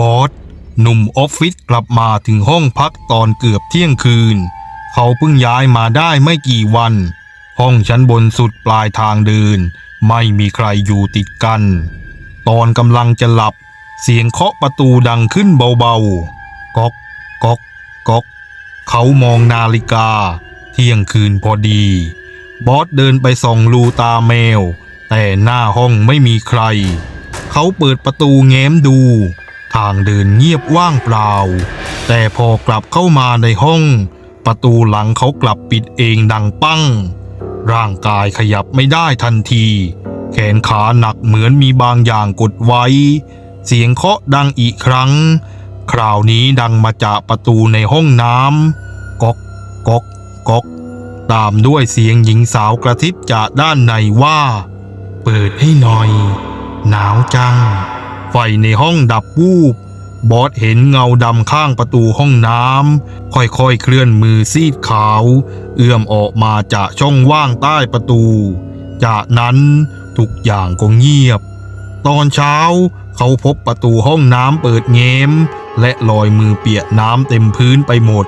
บอสหนุ่มออฟฟิศกลับมาถึงห้องพักตอนเกือบเที่ยงคืน เขาเพิ่งย้ายมาได้ไม่กี่วัน ห้องชั้นบนสุดปลายทางเดิน ไม่มีใครอยู่ติดกัน ตอนกำลังจะหลับ เสียงเคาะประตูดังขึ้นเบาๆก๊อกก๊อกก๊อกเขามองนาฬิกา เที่ยงคืนพอดี บอสเดินไปส่องรูตาแมว แต่หน้าห้องไม่มีใคร เขาเปิดประตูแง้มดู ทางเดินเงียบว่างเปล่า แต่พอกลับเข้ามาในห้อง ประตูหลังเขากลับปิดเองดังปั้ง ร่างกายขยับไม่ได้ทันที แขนขาหนักเหมือนมีบางอย่างกดไว้ เสียงเคาะดังอีกครั้ง คราวนี้ดังมาจากประตูในห้องน้ำก๊อกก๊อกก๊อกตามด้วยเสียงหญิงสาวกระซิบจากด้านในว่า เปิดให้หน่อย หนาวจัง ไฟในห้องดับวูบบอสเห็นเงาดำข้างประตูห้องน้ำค่อยๆเคลื่อนมือซีดขาว เอื้อมออกมาจากช่องว่างใต้ประตู จากนั้นทุกอย่างก็เงียบ ตอนเช้าเขาพบประตูห้องน้ำเปิดเงมและรอยมือเปียกน้ำเต็มพื้นไปหมด